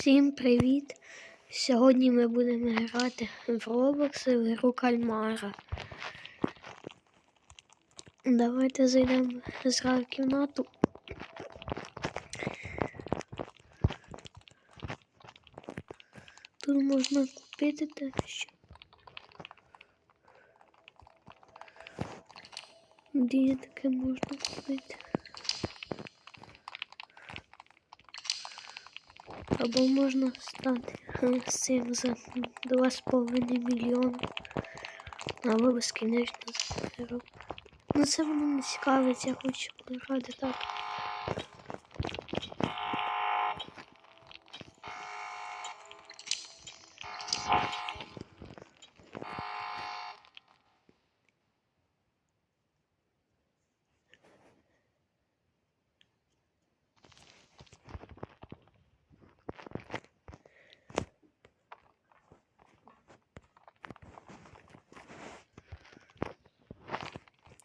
Всім привіт! Сьогодні ми будемо грати в Roblox в гру кальмара. Давайте зайдемо зразу в кімнату. Тут можна купити те, що. Де таке можна купити? Або можна стати е, цим за 2,5 мільйона Або безкінечно заробити. Ну це мене не цікавить, я хочу грати так.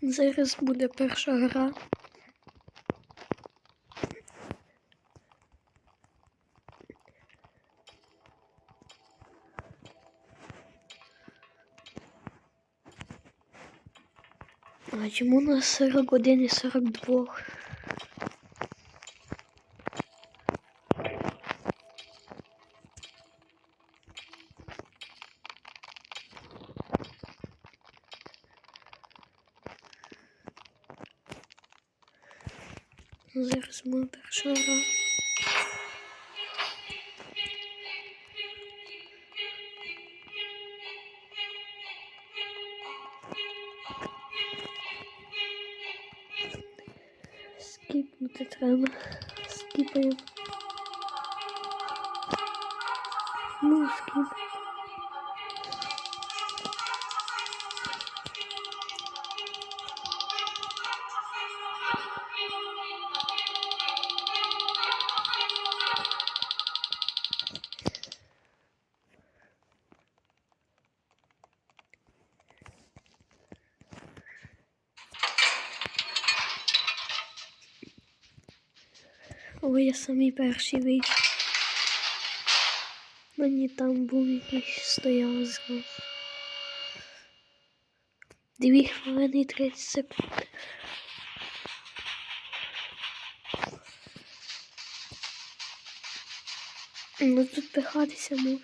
Зараз буде перша гра. А чому на 41 і 42? Перша гра. Скіпнути треба. Скіпаємо. Ну, скіп. Ой, я самий перший вийшов. Мені там був якийсь стояв зразу. Дві хвилини і 30 секунд. Ну тут пихатися можна.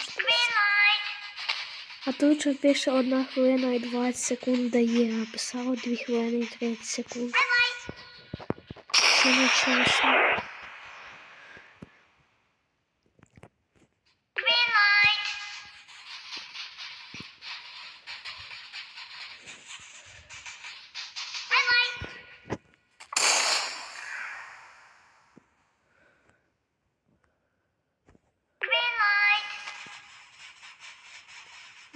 А тут що пише 1 хвилина і 20 секунд дає, а писало 2 хвилини і 30 секунд. Це не.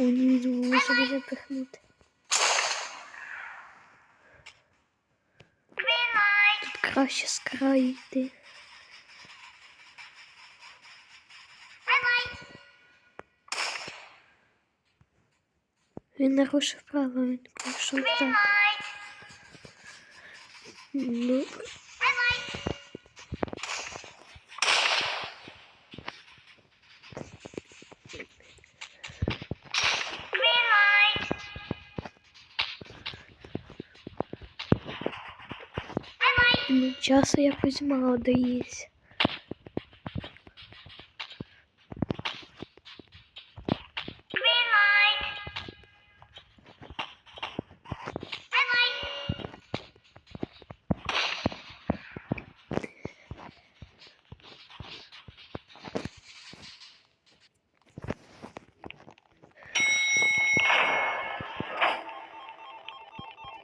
О, ні, він може мене пихнути. Тут краще з краю. Він не рушив вправо, він пройшов так. Ну, часу якось мало дається.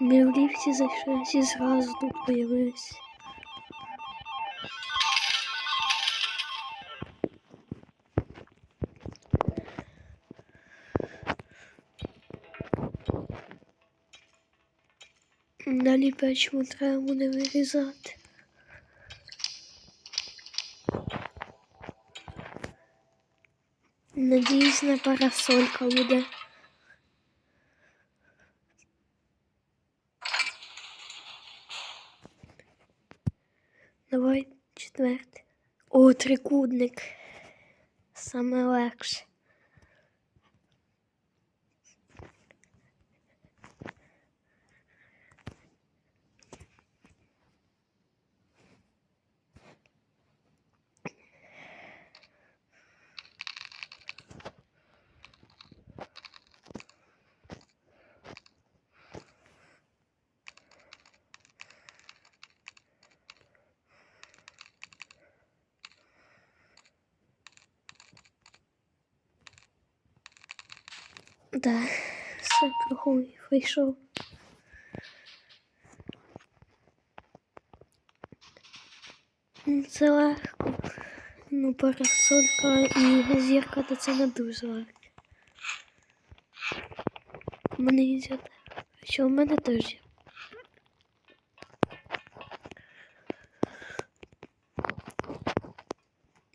Ми в ліфті зайшли, всі зразу тут появились. Далі печиво треба буде вирізати. Надіюсь, на парасолька буде. Четвертий. О, трикутник. Саме легше. Да, все проходить, вийшов. М, Це легко. Ну, парасолька і зірка, то це не дуже легко. Мене зірка. Що в мене теж є.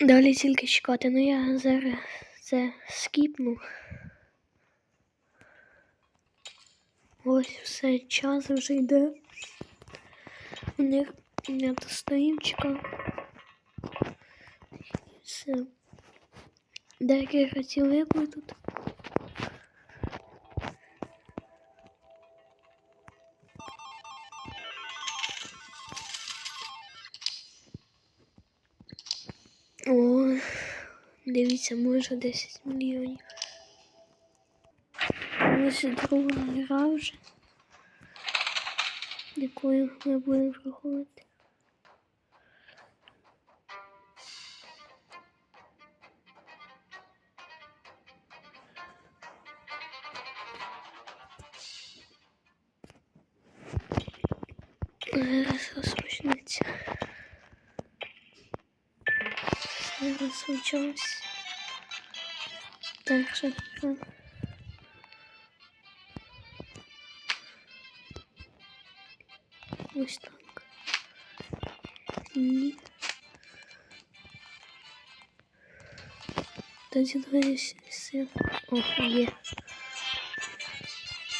Далі тільки чекати, ну я зараз це скіпну. Ось все, час вже йде. У них не достаємо. Все. Деякі хотіли ви тут. О, дивіться, може 10 мільйонів. Ось друга гра вже, якою ми будемо проходити. Зараз розпочнеться. Зараз почалось. Перша Ось так. І... Тоді двері все. О, є.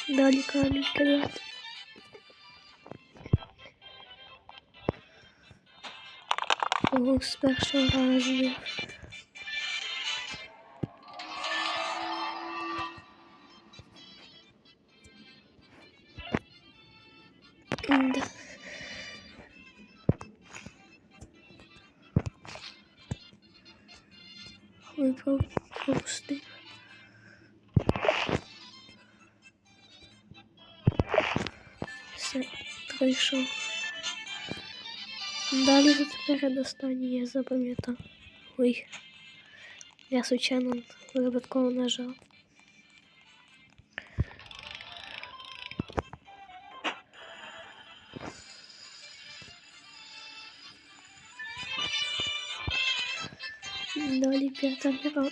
Далі камінь кидати. Ого, з першого. Все, пройшов. Далі за передостанній я запам'ятав. Ой. Я случайно випадково нажав. Далі п'ята гра.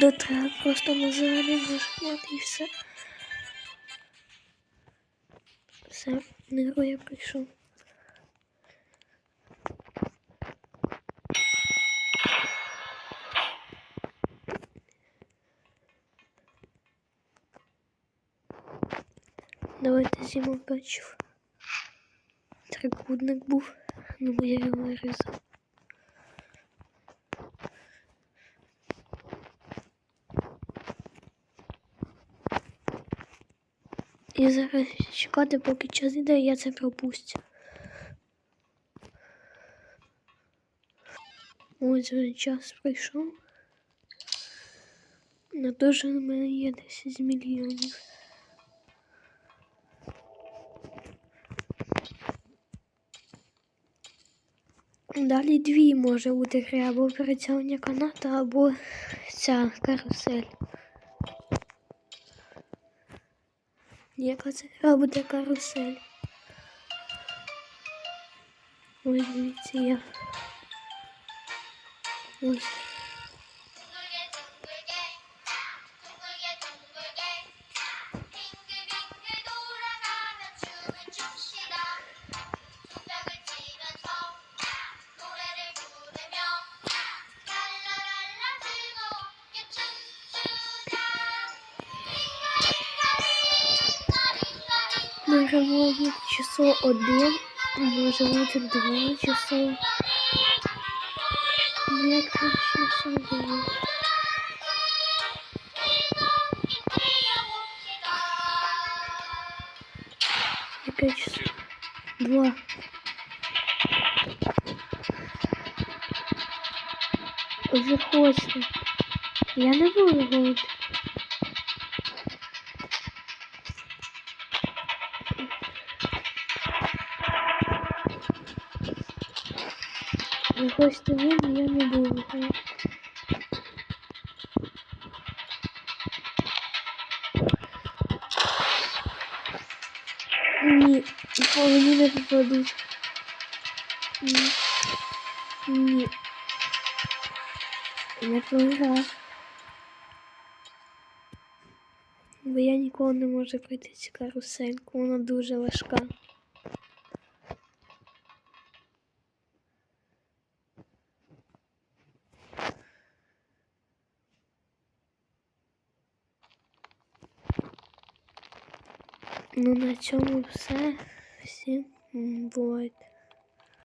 До треба просто нажати, нажимати і все. Все, на гру я прийшов. Давайте зиму бачив. Трикутник був, ну бо я його вирізав. І зараз чекати, поки час йде, я це пропустю. Ось вже час прийшов. На то, що в мене є 10 мільйонів. Далі дві може бути гри, або перетягнення каната, або ця карусель. Яка це карусель? Ой, дивіться я. Ось. Може бути число один, може бути два числа. Ну, Як там число було? Яке число? Два. Виходьте. Я не буду говорити. Але я не буду. Ні, мені не попадуть. Ні. Ні. Не програв. Бо я ніколи не можу пройти цю карусельку, вона дуже важка. Ну на цьому все. Всім бувайте.